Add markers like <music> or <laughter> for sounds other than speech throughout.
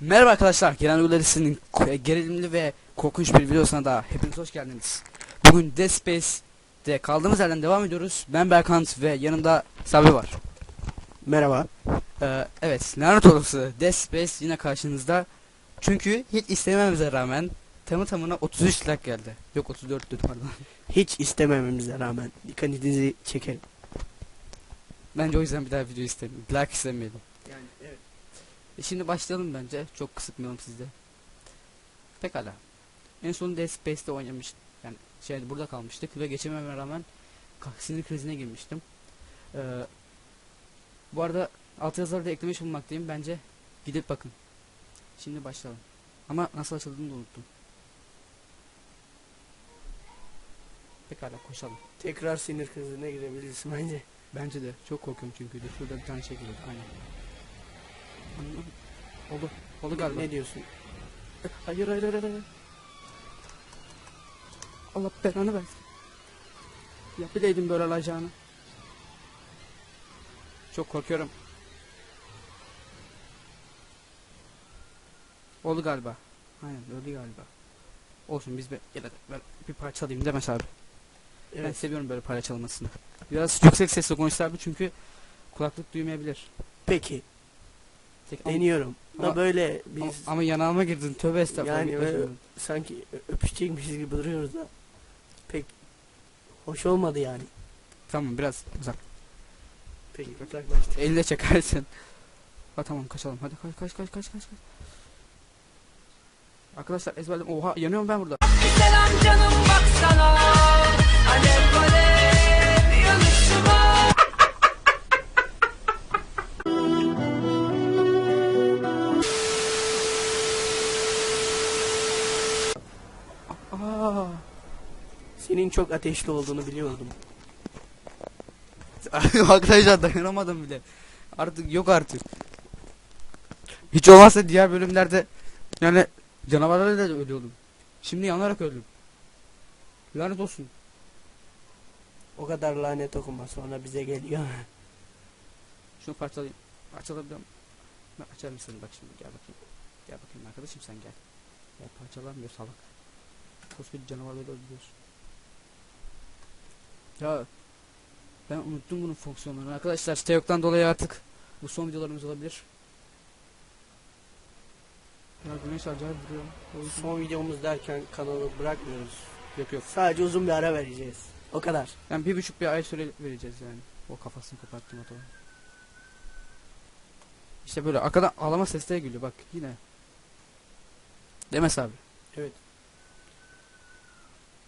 Merhaba arkadaşlar, Gelen Uygularısı'nın gerilimli ve korkunç bir videosuna da hepiniz hoş geldiniz. Bugün Dead Space'de kaldığımız yerden devam ediyoruz. Ben Berkant ve yanımda Sabri var. Merhaba. Ee, evet, lanet olası Dead Space yine karşınızda. Çünkü hiç istememize rağmen tamı tamına 33 like geldi. Yok 34 lütfen pardon. Hiç istemememize rağmen dikkatinizi çekerim. Bence o yüzden bir daha video istemiyorum. Like istemeyelim. Yani evet. E şimdi başlayalım bence. Çok kısıtmayalım sizde. Pekala. En son Dead Space'te oynamıştım. Yani şeyde burada kalmıştık ve geçememe rağmen sinir krizine girmiştim. Ee, bu arada alt yazıları da eklemiş bulunmaktayım. Bence gidip bakın. Şimdi başlayalım. Ama nasıl açıldığını da unuttum. Pekala koşalım. Tekrar sinir krizine girebilirsin bence. Bence de çok korkuyorum çünkü de şurada bir tane şey geliyor. Aynen. Anladım. Oldu. Oldu galiba. Ne diyorsun? Hayır hayır hayır hayır. Allah belanı versin. Ya bileydim böyle olacağını. Çok korkuyorum. Oldu galiba. Aynen öldü galiba. Olsun biz bir, gel hadi, ben bir parça alayım demez abi. Ben Evet. seviyorum böyle parça çalmasını. Biraz yüksek sesle konuşsa abi çünkü kulaklık duymayabilir. Peki. Tek- ama, Deniyorum. Da ama- böyle biz ama, ama yanağıma girdin tövbe estağfurullah. Yani böyle- sanki öpüşecekmişiz gibi duruyoruz da pek hoş olmadı yani. Tamam biraz uzak. Peki uzaklaştık. Elle çekersin. Ha tamam kaçalım. Hadi kaç kaç kaç kaç kaç. kaç. Arkadaşlar ezberledim. Oha yanıyorum ben burada. Selam canım baksana çok ateşli olduğunu biliyordum. <laughs> Arkadaşlar dayanamadım bile. Artık yok artık. Hiç olmazsa diğer bölümlerde yani canavarlarla da ölüyordum. Şimdi yanarak öldüm. Lanet olsun. O kadar lanet okuma sonra bize geliyor. Şunu parçalayayım. Parçalayabiliyorum. Ben açarım seni bak şimdi gel bakayım. Gel bakayım arkadaşım sen gel. Gel parçalanmıyor salak. Koskoca canavarları öldürüyorsun. Ya ben unuttum bunun fonksiyonlarını. Arkadaşlar site yoktan dolayı artık bu son videolarımız olabilir. Ya güneş acayip vuruyor. Son videomuz derken kanalı bırakmıyoruz. Yok yok. Sadece uzun bir ara vereceğiz. O kadar. Yani bir buçuk bir ay süre vereceğiz yani. O kafasını kapattım o zaman. İşte böyle arkadan ağlama sesleri geliyor bak yine. Demez abi.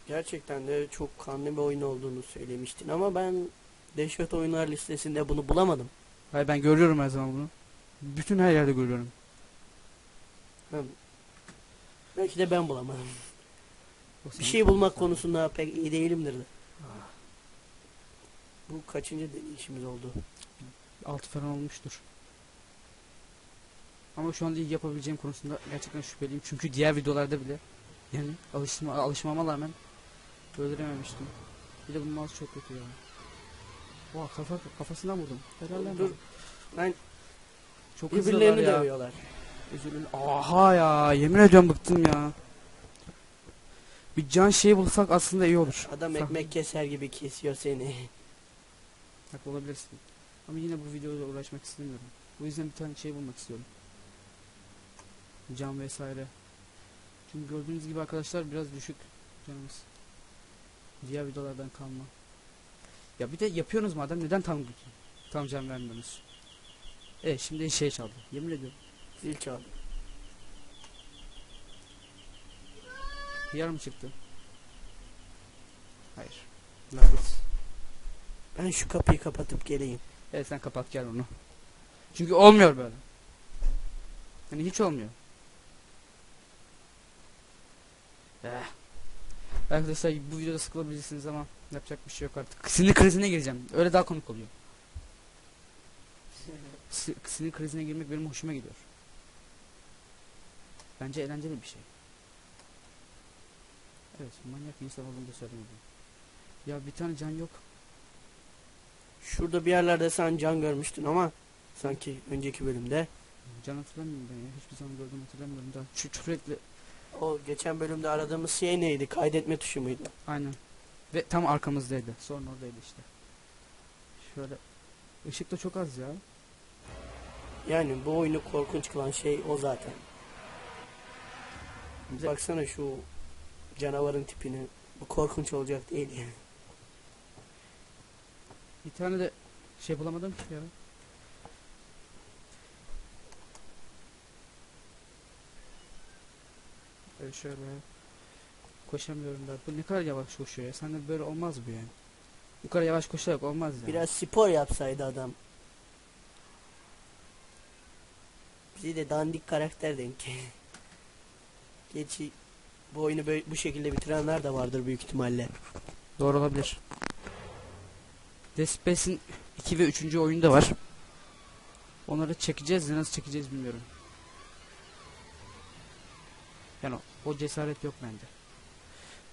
Gerçekten de çok kanlı bir oyun olduğunu söylemiştin ama ben Dehşet Oyunlar listesinde bunu bulamadım. Hayır ben görüyorum her zaman bunu. Bütün her yerde görüyorum. Hem belki de ben bulamadım. Bir şey bulmak konusunda pek iyi değilimdir de. Bu kaçıncı deneyişimiz oldu? Altı falan olmuştur. Ama şu anda iyi yapabileceğim konusunda gerçekten şüpheliyim. Çünkü diğer videolarda bile yani alışma, alışmama rağmen öldürememiştim. Bir de bu mouse çok kötü ya. Oha kafa, kafasından vurdum. Helal Dur. Ben Çok birbirlerini ya. dövüyorlar. Üzülün. Aha ya yemin ediyorum bıktım ya. Bir can şey bulsak aslında iyi olur. Adam Sah- ekmek keser gibi kesiyor seni. Haklı olabilirsin. Ama yine bu videoyla uğraşmak istemiyorum. O yüzden bir tane şey bulmak istiyorum. Can vesaire. Çünkü gördüğünüz gibi arkadaşlar biraz düşük canımız. Diğer videolardan kalma. Ya bir de yapıyorsunuz madem neden tam tam can vermiyorsunuz? Evet şimdi şey çaldı. Yemin ediyorum. Zil çaldı. Mı çıktı? Hayır. Lanet. Ben şu kapıyı kapatıp geleyim. Evet sen kapat gel onu. Çünkü olmuyor böyle. Hani hiç olmuyor. Eh. Arkadaşlar bu videoda sıkılabilirsiniz ama yapacak bir şey yok artık. Sinir krizine gireceğim. Öyle daha komik oluyor. <laughs> Si- Sinir krizine girmek benim hoşuma gidiyor. Bence eğlenceli bir şey. Evet, manyak insan olduğumu da söylemedim. Ya bir tane can yok. Şurada bir yerlerde sen can görmüştün ama sanki önceki bölümde. Can hatırlamıyorum ben ya. Hiçbir zaman gördüm hatırlamıyorum da. Şu sürekli O geçen bölümde aradığımız şey neydi? Kaydetme tuşu muydu? aynen. Ve tam arkamızdaydı. Sonra oradaydı işte. Şöyle. Işık da çok az ya. Yani bu oyunu korkunç kılan şey o zaten. Bize- Baksana şu canavarın tipini. Bu korkunç olacak değil yani. Bir tane de şey bulamadım ki ya. Böyle şöyle koşamıyorum da. Bu ne kadar yavaş koşuyor ya. Sen de böyle olmaz bu yani. Bu kadar yavaş koşarak olmaz yani. Biraz spor yapsaydı adam. Bizi de dandik karakter denk. <laughs> Geçi bu oyunu böyle, bu şekilde bitirenler de vardır büyük ihtimalle. Doğru olabilir. Dead Space'in 2 ve 3. oyunu da var. Onları çekeceğiz de nasıl çekeceğiz bilmiyorum. Yani o, o cesaret yok bende.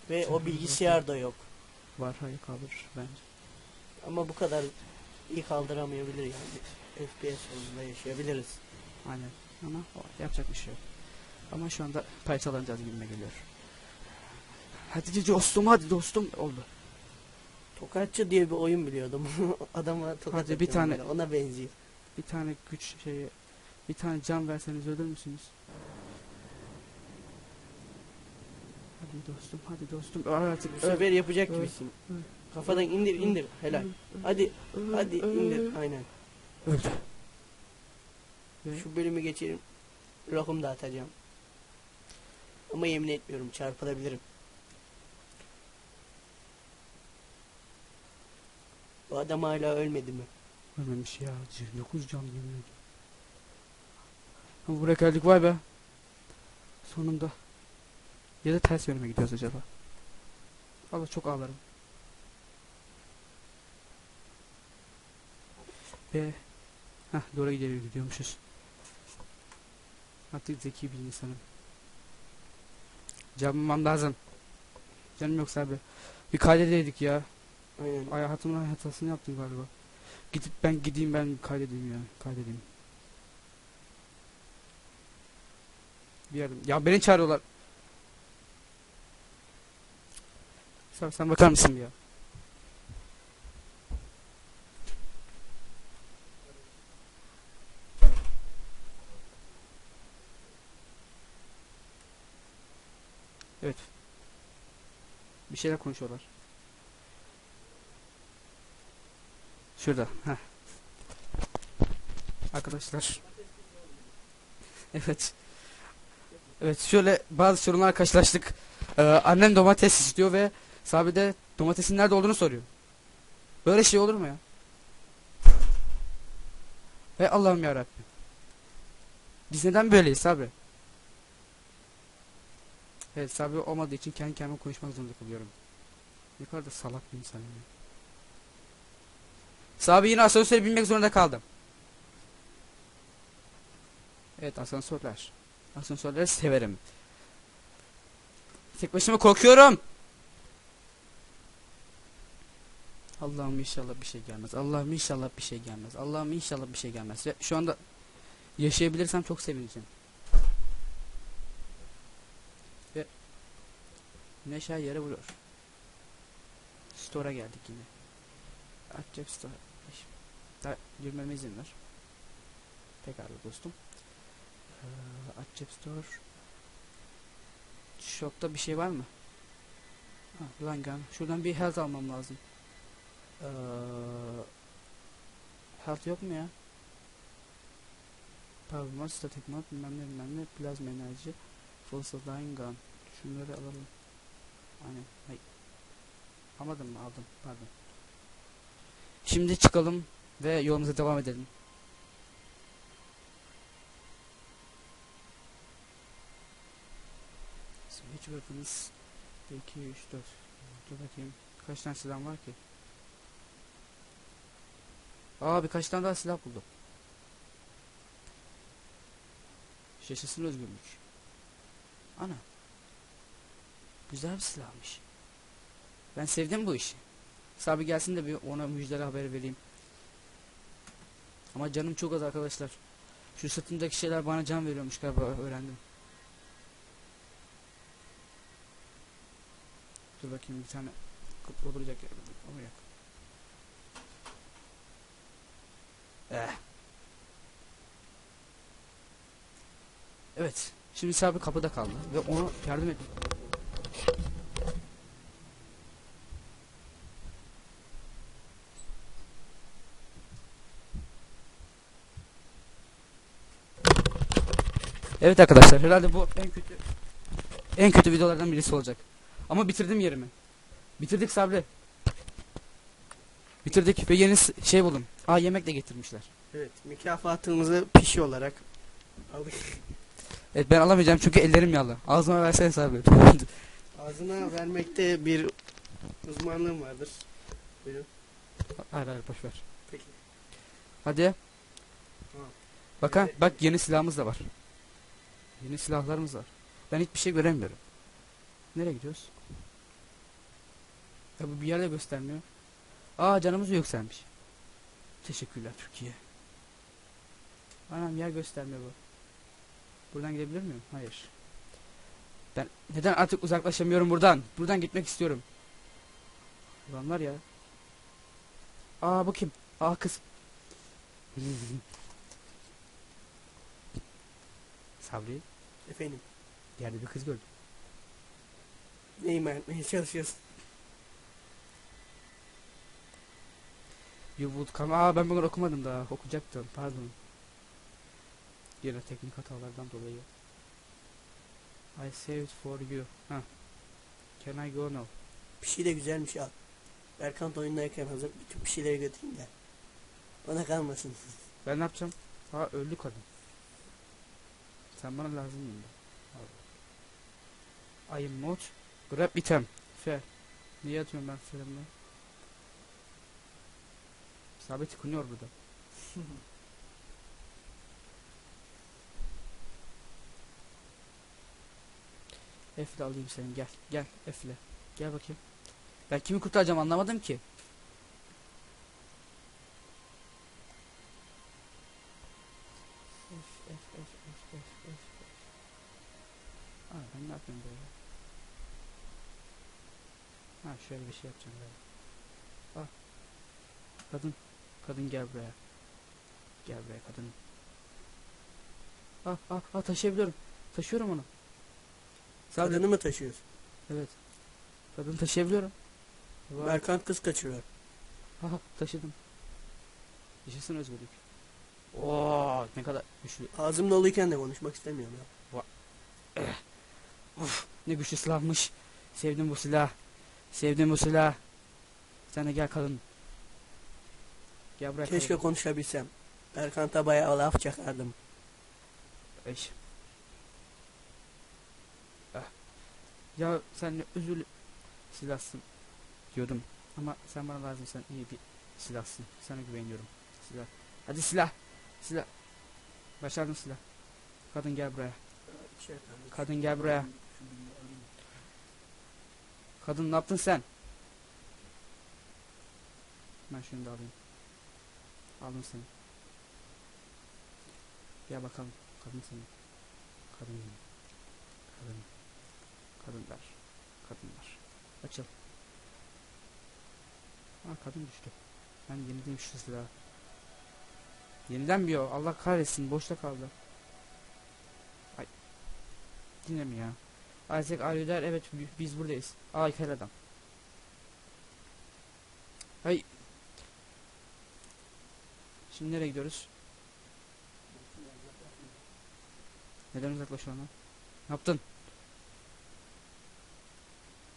Ve o bilgisayar da yok. Var hayır kaldırır bence. Ama bu kadar iyi kaldıramayabilir yani. FPS oyununda yaşayabiliriz. Aynen. Ama o, yapacak bir şey yok. Ama şu anda parçalanacağız gibime geliyor. Hadi dostum hadi dostum oldu. Tokatçı diye bir oyun biliyordum. <laughs> Adama tokat Hadi bir tane- böyle, Ona benziyor. Bir tane güç şeyi bir tane can verseniz ölür müsünüz? Hadi dostum hadi dostum. Aa, Artık Bu sefer yapacak öl, gibisin. Kafadan indir indir. Helal. Hadi hadi indir. Aynen. Öldü. Şu bölümü geçelim. Lokum dağıtacağım. Ama yemin etmiyorum çarpılabilirim. Bu adam hala ölmedi mi? ölmemiş ya. 9 can yemin ediyorum. Ha, Buraya geldik vay be. Sonunda. Ya da ters yöne mi gidiyoruz acaba? Allah çok ağlarım. Ve Heh doğru gidiyor gidiyormuşuz. Artık zeki bir insanım. Canım lazım. Canım yoksa abi. Bir kaydedeydik ya. Aynen. Hayatımın hatasını yaptım galiba. Gidip ben gideyim ben kaydedeyim ya. Kaydedeyim. Bir yardım. Ya beni çağırıyorlar. Sen, sen bakar mısın ya? Evet. Bir şeyler konuşuyorlar. Şurada. Heh. Arkadaşlar. Evet. Evet şöyle bazı sorunlar karşılaştık. Ee, annem domates istiyor ve Sabi de domatesin nerede olduğunu soruyor. Böyle şey olur mu ya? Ve Allah'ım ya Rabbim. Biz neden böyleyiz Sabri? Evet Sabri olmadığı için kendi kendime konuşmak zorunda kalıyorum. Ne kadar da salak bir insan ya. Sabri yine asansöre binmek zorunda kaldım. Evet asansörler. Asansörleri severim. Tek başıma korkuyorum. Allah'ım inşallah bir şey gelmez. Allah'ım inşallah bir şey gelmez. Allah'ım inşallah bir şey gelmez. Ve şu anda yaşayabilirsem çok sevineceğim. Ve Neşe yere vuruyor. Store'a geldik yine. Açacak store. Daha girmeme izin ver. Pekala dostum. Ee, store. Shop'ta bir şey var mı? Ha, Langan. Şuradan bir health almam lazım. Ee, health yok mu ya? Performance, static mod, bilmem ne bilmem ne, plazma enerji, full supplying gun. Şunları alalım. Aynen. Hay. Almadım mı? Aldım. Pardon. Şimdi çıkalım ve yolumuza devam edelim. Switch weapons 2, 3, 4 Dur bakayım Kaç tane silah var ki Aa birkaç tane daha silah buldum Yaşasın özgürlük Ana Güzel bir silahmış Ben sevdim bu işi Sabri gelsin de bir ona müjdeli haber vereyim. Ama canım çok az arkadaşlar. Şu sırtımdaki şeyler bana can veriyormuş galiba öğrendim. Dur bakayım bir tane kıplı duracak yer buldum. Ama yok. Eh. Evet. Şimdi Sabri kapıda kaldı ve ona yardım et. Evet arkadaşlar herhalde bu en kötü en kötü videolardan birisi olacak. Ama bitirdim yerimi. Bitirdik Sabri. Bitirdik ve yeni şey buldum. Aa yemek de getirmişler. Evet mükafatımızı pişi olarak aldık. <laughs> Evet ben alamayacağım çünkü ellerim yağlı. Ağzıma versene Sabri. <laughs> Ağzına vermekte bir uzmanlığım vardır. Buyurun. hayır hayır boş ver. Peki. Hadi. Tamam. Bak ha, Evet. bak yeni silahımız da var. Yeni silahlarımız var. Ben hiçbir şey göremiyorum. Nereye gidiyoruz? Ya bu bir yerde göstermiyor. Aa canımız yükselmiş. Teşekkürler Türkiye. Anam yer göstermiyor bu. Buradan gidebilir miyim? Hayır. Ben neden artık uzaklaşamıyorum buradan? Buradan gitmek istiyorum. Ulan ya. Aa bu kim? Aa kız. <laughs> Sabri Efendim. yerde bir kız gördüm. Neyi etmeye çalışıyorsun? You would come. Aa ben bunları okumadım daha. Okuyacaktım. Pardon. Yine teknik hatalardan dolayı. I saved for you. Ha. Can I go now? Bir şey de güzelmiş al. Berkant oyundayken hazır bütün bir şeyleri götüreyim de. Bana kalmasın. Ben ne yapacağım? Aa öldü kadın. Sen bana lazım? Al. I am not. Grab item. Fair. Niye atıyorum ben filmle? Sabit tıkınıyor burada. <laughs> F'le alayım seni gel. Gel F'le. Gel bakayım. Ben kimi kurtaracağım anlamadım ki. F F F F F F F. Aa ben ne yapıyorum böyle? Ha şöyle bir şey yapacağım böyle. Ah. Kadın. Kadın gel buraya. Gel buraya kadın. Ah ah ah taşıyabiliyorum. Taşıyorum onu. Kadını mı taşıyorsun? Evet. Kadın taşıyabiliyorum. Vay. Berkant kız kaçırıyor. Aha taşıdım. Yaşasın özgürlük. Oo ne kadar güçlü. Ağzım doluyken de konuşmak istemiyorum ya. Uf, ne güçlü silahmış. Sevdim bu silah. Sevdim bu silah. Sen de gel kadın. Gel buraya Keşke konuşabilsem. Berkant'a bayağı laf çakardım. Eş. Ah. Ya sen ne özürlü silahsın diyordum. Ama sen bana lazım sen iyi bir silahsın. Sana güveniyorum. Silah. Hadi silah. Silah. Başardım silah. Kadın gel buraya. Kadın gel buraya. Kadın ne yaptın sen? Ben şunu da alayım. Aldım seni. Gel bakalım. Kadın seni. Kadın. Kadın. Kadınlar. Kadınlar. Açıl. Ha kadın düştü. Ben yeniden şu silahı. O. Allah kahretsin. Boşta kaldı. Ay. Yine mi ya? Isaac arıyor der. Evet bi- biz buradayız. Ay kel adam. Hay. Şimdi nereye gidiyoruz? Neden uzaklaşıyorsun lan? Ne yaptın?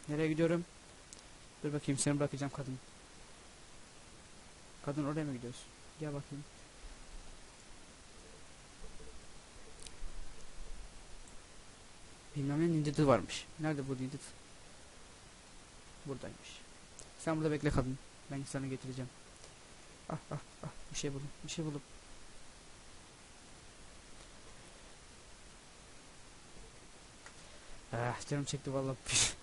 Nereye gidiyorum? Dur bakayım seni bırakacağım kadın. Kadın oraya mı gidiyorsun? Gel bakayım. Bilmem ne Nindidi varmış. Nerede bu Nindid? Buradaymış. Sen burada bekle kadın. Ben sana getireceğim. Ah ah ah bir şey buldum. Bir şey buldum. Ah canım çekti vallahi. <laughs>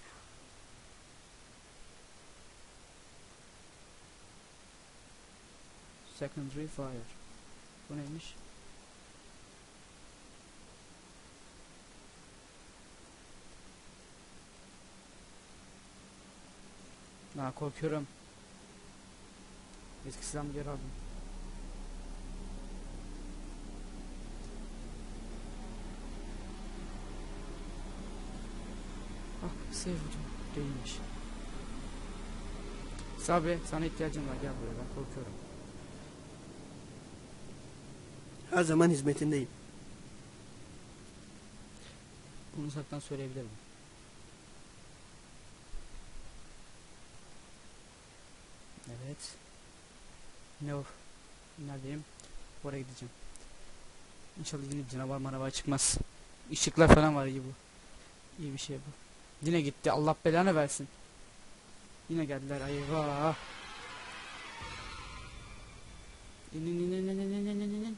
secondary fire. Bu neymiş? Ha korkuyorum. Eski silahımı geri aldım. Ah hocam. Değilmiş. Sabri sana ihtiyacım var gel buraya ben korkuyorum. Her zaman hizmetindeyim. Bunu uzaktan söyleyebilirim. Evet. Ne o? Neredeyim? Oraya gideceğim. İnşallah yine canavar manavar çıkmaz. Işıklar falan var iyi bu. İyi bir şey bu. Yine gitti. Allah belanı versin. Yine geldiler. Eyvah. İn in in in in in in in in.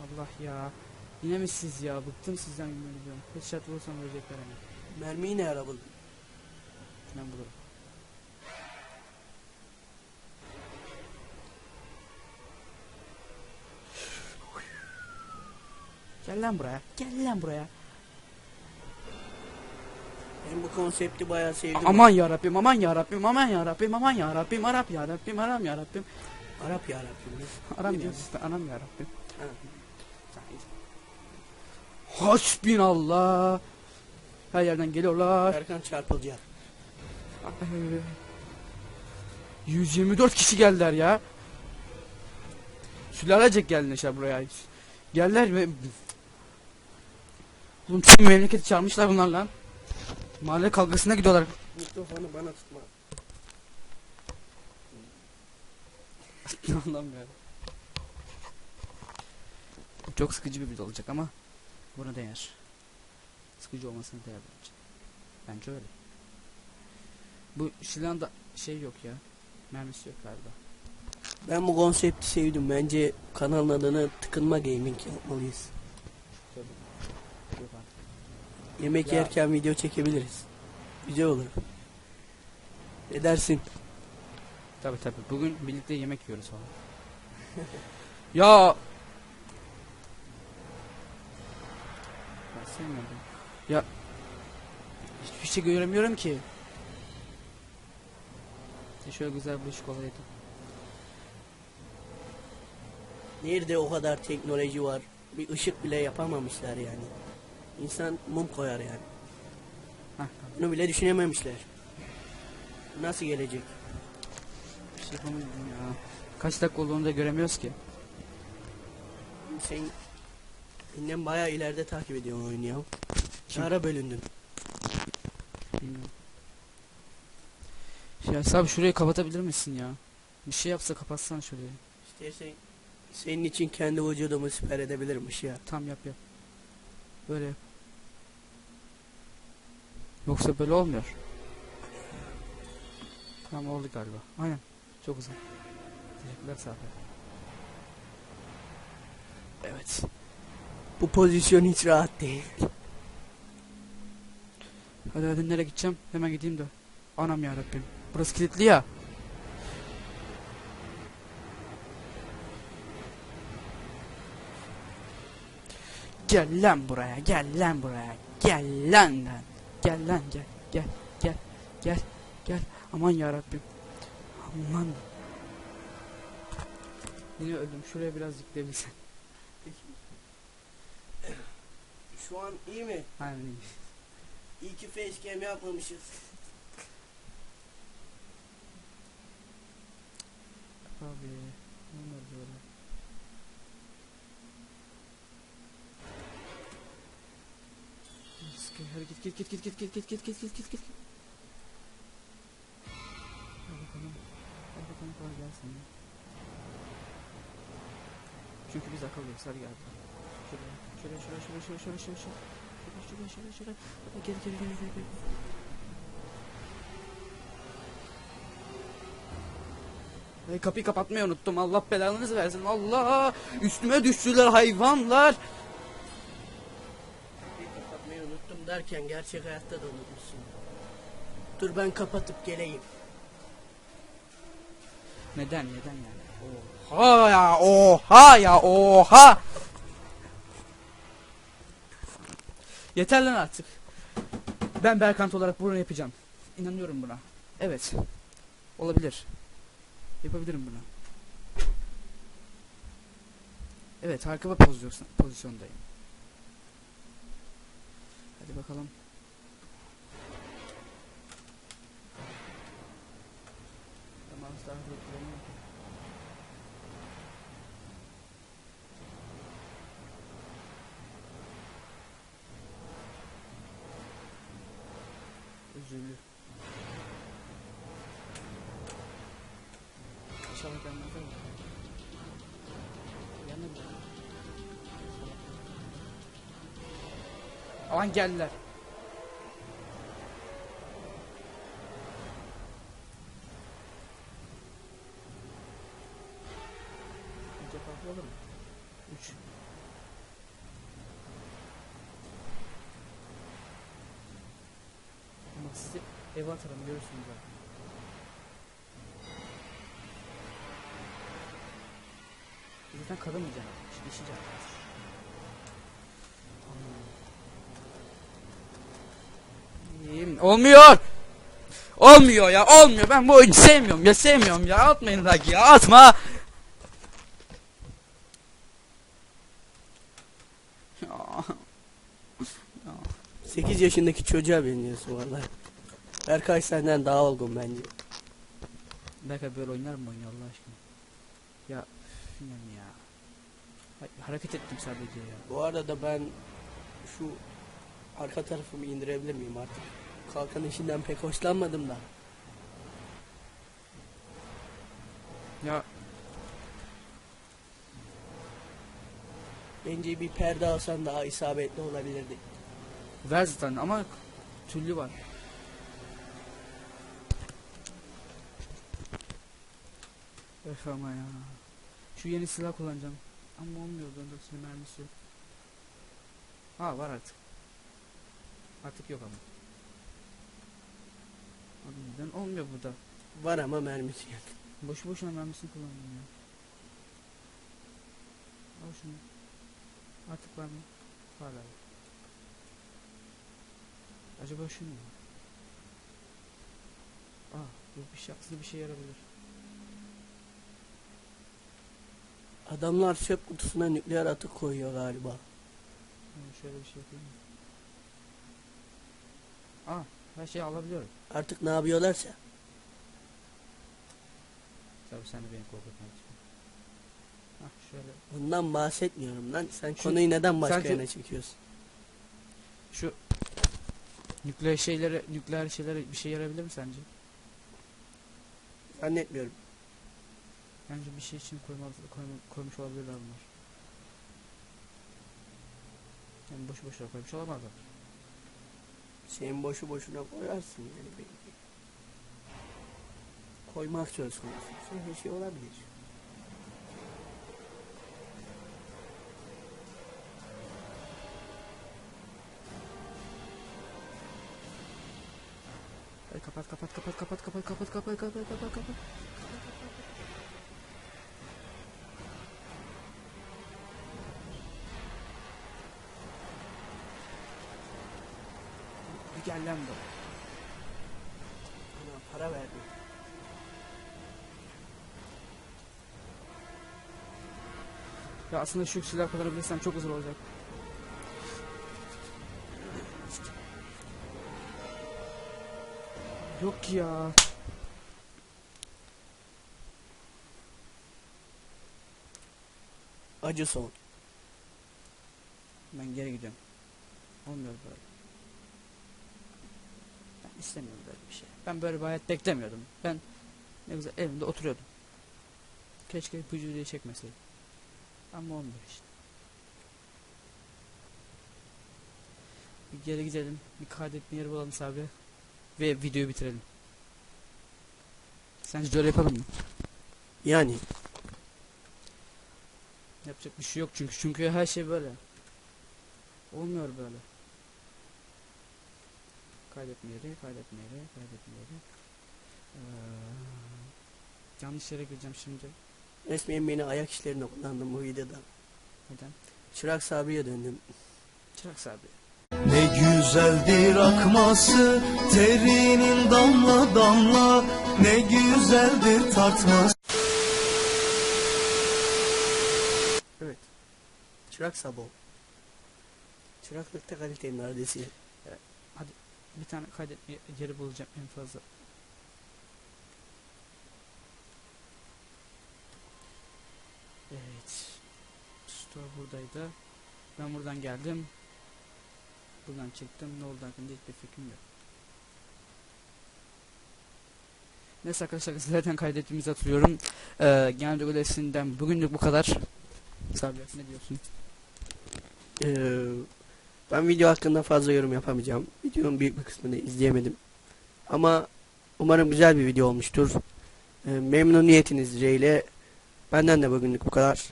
Allah ya. Yine mi siz ya? Bıktım sizden yemin ediyorum. Headshot vursam ölecekler hemen. Mermiyi ne ara buldun? Ben bulurum. Gel lan buraya. Gel lan buraya. Ben bu konsepti bayağı sevdim. Aman ya Rabbim, aman ya Rabbim, aman ya Rabbim, aman ya Rabbim, Arap ya Rabbim, Aram ya Rabbim. Arap ya Rabbim. Aram Ne ya? Rabbim, anam ya Rabbim. Hasbinallah. Her yerden geliyorlar. Erkan çarpılacak. 124 kişi geldiler ya. Sülalecek geldiler buraya. Geldiler ve Oğlum tüm memleketi çağırmışlar bunlar lan. Mahalle kavgasına gidiyorlar. Mikrofonu bana tutma. <laughs> Anlamıyorum. Çok sıkıcı bir video olacak ama buna değer. Sıkıcı olmasına değer bence. Bence öyle. Bu silahın da şey yok ya. Mermisi yok galiba. Ben bu konsepti sevdim. Bence kanalın adını Tıkınma Gaming yapmalıyız. Yok artık. Yemek Ya. yerken video çekebiliriz. Güzel olur. Ne dersin? Tabi tabi. Bugün birlikte yemek yiyoruz falan. <laughs> ya ben sevmiyorum. Ya hiçbir şey göremiyorum ki. Şöyle güzel bir ışık olaydı. Nerede o kadar teknoloji var? Bir ışık bile yapamamışlar yani. İnsan mum koyar yani. Heh. Bunu bile düşünememişler. Nasıl gelecek? Bir şey yapamadım ya. Kaç dakika olduğunu da göremiyoruz ki. Sen benden bayağı ileride takip ediyorsun oyunu ya. Kim? Ara bölündün. Bilmiyorum. Ya Sabri şurayı kapatabilir misin ya? Bir şey yapsa kapatsan şurayı. İstersen senin için kendi vücudumu siper edebilirmiş ya. Tam yap yap. Böyle. Yoksa böyle olmuyor. Tamam oldu galiba. Aynen. Çok güzel. Teşekkürler Sabri. Evet. Bu pozisyon hiç rahat değil. Hadi hadi nereye gideceğim? Hemen gideyim de. Anam ya Rabbim. Burası kilitli ya. Gel lan buraya, gel lan buraya. Gel lan lan. Gel lan gel. Gel, gel, gel, gel. Aman ya Rabbim. Aman. Yine öldüm. Şuraya biraz yükleyebilsen. Şu an iyi mi? Aynen iyi. İyi ki facecam yapmamışız. Abi. Onlar böyle. Hadi hadi git git git git git git git git git git git. Hadi bakalım. Hadi bakalım kolay gelsin. Çünkü biz akıllıyız hadi gel. Şuraya şuraya şuraya şuraya şuraya şuraya şuraya şuraya şuraya şuraya şuraya gel gel gel gel. Ay, kapıyı kapatmayı unuttum. Allah belanızı versin. Allah! Üstüme düştüler hayvanlar. Derken gerçek hayatta da unutmuşsun. Dur ben kapatıp geleyim. Neden neden yani? Oha ya oha ya oha. Yeter lan artık. Ben Berkant olarak bunu yapacağım. İnanıyorum buna. Evet. Olabilir. Yapabilirim bunu. Evet harika bir pozisyon, pozisyondayım. Hadi bakalım. Tamam daha hızlı Üzülür. İnşallah gelmez ama. Yanına bir Aman geldiler. Olur mu? 3 Ama sizi eve atarım görürsünüz zaten. Zaten kalamayacağım. İşte işeceğim. Olmuyor. Olmuyor ya olmuyor. Ben bu oyunu sevmiyorum ya sevmiyorum ya. Atmayın like ya atma. Ya. 8 yaşındaki çocuğa benziyorsun vallahi. Berkay senden daha olgun bence. Belki böyle oynar mı oynuyor Allah aşkına? Ya mi ya? Ha- hareket ettim sadece ya. Bu arada ben şu arka tarafımı indirebilir miyim artık? Kalkan işinden pek hoşlanmadım da. Ya Bence bir perde alsan daha isabetli olabilirdi. ver zaten ama tüllü var. Öf ama ya. Şu yeni silah kullanacağım. Ama olmuyor silah mermisi yok. Ha var artık. Artık yok ama. Abi neden olmuyor burada? Var ama mermisi yok. Boşu boşuna mermisini kullandım ya. Al şunu. Artık var mı? Hala yok. Acaba şu mu? Aa, bu bir şey aslında bir şey yarabilir. Adamlar çöp kutusuna nükleer atık koyuyor galiba. Yani şöyle bir şey yapayım mı? Aa, her şeyi alabiliyorum. Artık ne yapıyorlarsa. Tabii sen de beni korkutmak için. Hah şöyle. Bundan bahsetmiyorum lan. Sen Şu- konuyu neden başka Sanki- yana çekiyorsun? Şu nükleer şeylere, nükleer şeylere bir şey yarayabilir mi sence? Zannetmiyorum. Bence bir şey için koyma, koyma, koymuş olabilirler bunlar. Yani boşu boşuna koymuş olamazlar. Şeyin boşu boşuna koyarsın yani belki. Koymak söz konusu. Her şey olabilir. Hadi kapat kapat kapat kapat kapat kapat kapat kapat kapat kapat. Bir gel lan bu. Bana para verdi. Ya aslında şu silah kullanabilirsem çok güzel olacak. Yok ya. Acı son. Ben geri gidiyorum. Olmuyor böyle. İstemiyorum böyle bir şey. Ben böyle bir hayat beklemiyordum. Ben ne güzel evimde oturuyordum. Keşke ipucu diye çekmeseydim. Ama olmuyor işte. Bir geri gidelim. Bir kaydetme yeri bulalım abi. Ve videoyu bitirelim. Sence de öyle yapalım mı? Yani Yapacak bir şey yok çünkü çünkü her şey böyle. Olmuyor böyle. Kaydetme yeri, kaydetme yeri, kaydetme yeri. Ee, Yanlış yere gireceğim şimdi. Resmen beni ayak işlerine kullandım bu videoda. Neden? Çırak Sabri'ye döndüm. Çırak abi. Ne güzeldir akması terinin damla damla Ne güzeldir tartması Evet. Çırak Sabo. Çıraklıkta kalitenin adresi. Bir tane kaydetme yeri bulacağım en fazla. Evet. Store buradaydı. Ben buradan geldim. Buradan çıktım. Ne oldu hakkında hiçbir fikrim yok. Neyse arkadaşlar zaten kaydettiğimizi hatırlıyorum. Ee, genel ödesinden bugünlük bu kadar. Sabri ne diyorsun? Ee, ben video hakkında fazla yorum yapamayacağım. Videonun büyük bir kısmını izleyemedim. Ama umarım güzel bir video olmuştur. Ee, memnuniyetiniz dileğiyle. Benden de bugünlük bu kadar.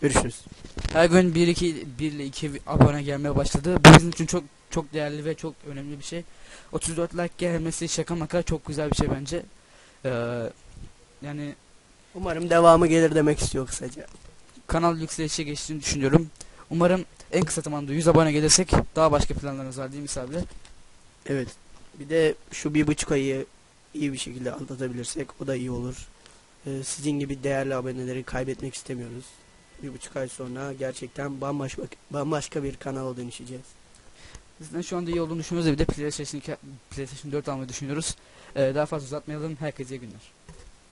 Görüşürüz. Her gün 1 2 1 ile 2 abone gelmeye başladı. Bu bizim için çok çok değerli ve çok önemli bir şey. 34 like gelmesi şaka maka çok güzel bir şey bence. Ee, yani Umarım devamı gelir demek istiyor kısaca. kanal yükselişe geçtiğini düşünüyorum. Umarım en kısa zamanda 100 abone gelirsek daha başka planlarımız var değil mi Sabri? Evet. Bir de şu bir buçuk ayı iyi bir şekilde atlatabilirsek o da iyi olur. Ee, sizin gibi değerli aboneleri kaybetmek istemiyoruz. Bir buçuk ay sonra gerçekten bambaşka bambaşka bir kanala dönüşeceğiz. Bizden şu anda iyi olduğunu düşünüyoruz ve bir de PlayStation, 2 PlayStation 4 almayı düşünüyoruz. Ee, daha fazla uzatmayalım. Herkese iyi günler.